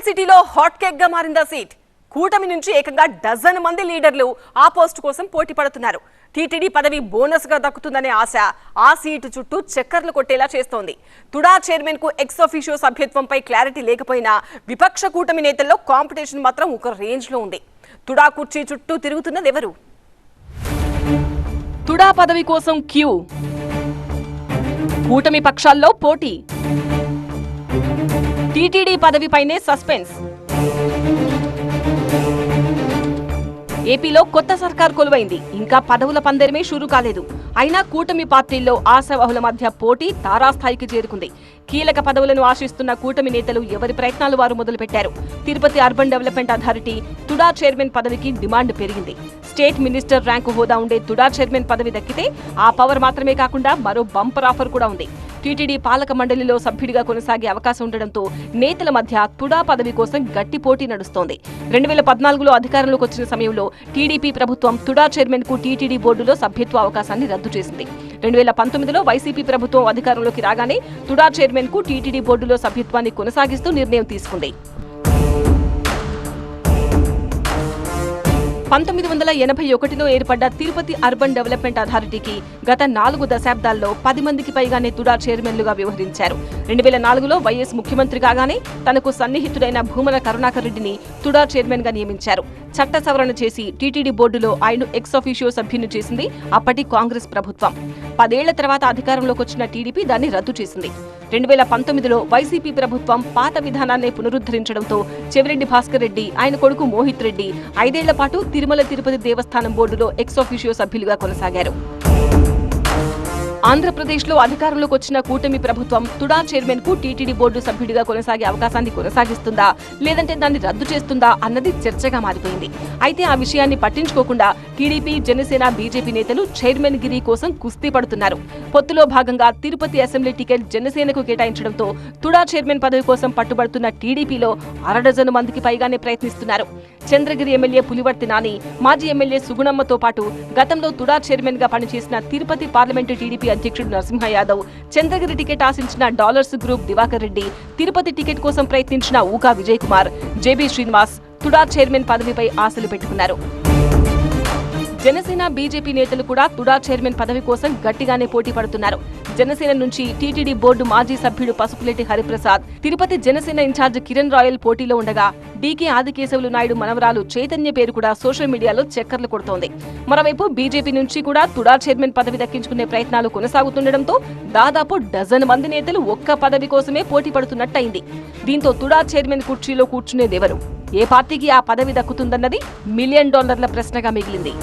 Capital సిటీలో hot కేక్గా మారిందా seat? కూటమి నుంచి ఏకంగా డజన్ మంది లీడర్లు ఆ పోస్టు కోసం పోటీ పడుతున్నారు. టీటీడీ పదవి బోనస్గా దక్కుతుందనే ఆశ ఆ సీటు చుట్టూ చక్కర్లు కొట్టేలా చేస్తోంది. తుడా చైర్మన్కు ఎక్స్ ఆఫీషియో సభ్యత్వంపై క్లారిటీ లేకపోయినా విపక్ష కూటమి నేతల్లో కాంపిటీషన్ మాత్రం ఒక రేంజ్లో ఉంది. తుడా కుర్చీ చుట్టూ తిరుగుతున్నది ఎవరు? తుడా పదవి కోసం క్యూ. కూటమి పక్షాల్లో పోటీ. టీటీడీ పదవిపైనే సస్పెన్స్. ఏపీలో కొత్త సర్కార్ కొలువైంది. ఇంకా పదవుల పందెరమే షురు కాలేదు. అయినా కూటమి పార్టీల్లో ఆశావహుల మధ్య పోటీ తారాస్థాయికి చేరుకుంది. కీలక పదవులను ఆశిస్తున్న కూటమి నేతలు ఎవరి ప్రయత్నాలు వారు మొదలుపెట్టారు? Tirupati urban development authority TUDA chairman పదవికి డిమాండ్ పెరిగింది. స్టేట్ మినిస్టర్ ర్యాంకు హోదా ఉండే తుడా చైర్మన్ పదవి దక్కితే ఆ పవర్ మాత్రమే కాకుండా మరో బంపర్ ఆఫర్ కూడా ఉంది. టీటీడీ పాలక మండలిలో సభ్యుడిగా కొనసాగే అవకాశం ఉండడంతో నేతల మధ్య తుడా పదవి కోసం గట్టి పోటీ నడుస్తోంది. రెండు వేల పద్నాలుగులో అధికారంలోకి వచ్చిన సమయంలో టీడీపీ ప్రభుత్వం తుడా చైర్మన్కు టీటీడీ బోర్డులో సభ్యత్వ అవకాశాన్ని రద్దు చేసింది. రెండు వేల పంతొమ్మిదిలో వైసీపీ ప్రభుత్వం అధికారంలోకి రాగానే తుడా చైర్మన్కు టీటీడీ బోర్డులో సభ్యత్వాన్ని కొనసాగిస్తూ నిర్ణయం తీసుకుంది. పంతొమ్మిది వందల ఎనభై ఒకటిలో ఏర్పడ్డ తిరుపతి అర్బన్ డెవలప్మెంట్ అథారిటీకి గత నాలుగు దశాబ్దాల్లో పది మందికి పైగానే తుడా చైర్మన్లుగా వ్యవహరించారు. రెండు వేల నాలుగులో వైఎస్ ముఖ్యమంత్రి కాగానే తనకు సన్నిహితుడైన భూమన కరుణాకర్ రెడ్డిని తుడా చైర్మన్గా నియమించారు. చట్ట సవరణ చేసి టీటీడీ బోర్డులో ఆయన ఎక్స్ ఆఫీషియో సభ్యుని చేసింది అప్పటి కాంగ్రెస్ ప్రభుత్వం. పదేళ్ళ తర్వాత అధికారంలోకి వచ్చిన టీడీపీ దాన్ని రద్దు చేసింది. రెండు వేల పంతొమ్మిదిలో వైసీపీ ప్రభుత్వం పాత విధానాన్ని పునరుద్ధరించడంతో చెవిరెడ్డి భాస్కర్ రెడ్డి ఆయన కొడుకు మోహిత్ రెడ్డి ఐదేళ్ళ పాటు తిరుమల తిరుపతి దేవస్థానం బోర్డులో ఎక్స్ ఆఫీషియో సభ్యులుగా కొనసాగారు. ఆంధ్రప్రదేశ్లో అధికారంలోకి వచ్చిన కూటమి ప్రభుత్వం తుడా చైర్మన్కు టీటీడీ బోర్డు సభ్యుడిగా కొనసాగే అవకాశాన్ని కొనసాగిస్తుందా? లేదంటే దాన్ని రద్దు చేస్తుందా అన్నది చర్చగా మారిపోయింది. అయితే ఆ విషయాన్ని పట్టించుకోకుండా టీడీపీ జనసేన బీజేపీ నేతలు చైర్మన్ గిరి కోసం కుస్తీ పడుతున్నారు. పొత్తులో భాగంగా తిరుపతి అసెంబ్లీ టికెట్ జనసేనకు కేటాయించడంతో తుడా చైర్మన్ పదవి కోసం పట్టుబడుతున్న టీడీపీలో అరడజను మందికి పైగానే ప్రయత్నిస్తున్నారు. చంద్రగిరి ఎమ్మెల్యే పులివర్తి నాని మాజీ ఎమ్మెల్యే సుగుణమ్మతో పాటు గతంలో తుడా చైర్మన్గా పనిచేసిన తిరుపతి పార్లమెంటు టీడీపీ అధ్యక్షుడు నరసింహ యాదవ్ చంద్రగిరి టికెట్ ఆశించిన dollars group Divakar Reddy Tirupati ticket కోసం ప్రయత్నించిన ఊకా విజయ్ కుమార్ జేబీ శ్రీనివాస్ తుడా చైర్మన్ పదవిపై ఆశలు పెట్టుకున్నారు. జనసేన బీజేపీ నేతలు కూడా తుడా చైర్మన్ పదవి కోసం గట్టిగానే పోటీ పడుతున్నారు. జనసేన నుంచి టీటీడీ బోర్డు మాజీ సభ్యుడు పసుపులేటి హరిప్రసాద్. తిరుపతి జనసేన ఇన్ఛార్జ్ కిరణ్ రాయల్ పోటీలో ఉండగా డీకే ఆదికేశవులు నాయుడు మనవరాలు చైతన్య పేరు కూడా సోషల్ మీడియాలో చక్కర్లు కొడుతోంది. మరోవైపు బీజేపీ నుంచి కూడా తుడా చైర్మన్ పదవి దక్కించుకునే ప్రయత్నాలు కొనసాగుతుండటంతో దాదాపు డజన్ మంది నేతలు ఒక్క పదవి కోసమే పోటీ పడుతున్నట్టయింది. దీంతో తుడా చైర్మన్ కుర్చీలో కూర్చునేదెవరు? ఏ పార్టీకి ఆ పదవి దక్కుతుందన్నది మిలియన్ డాలర్ల ప్రశ్నగా మిగిలింది.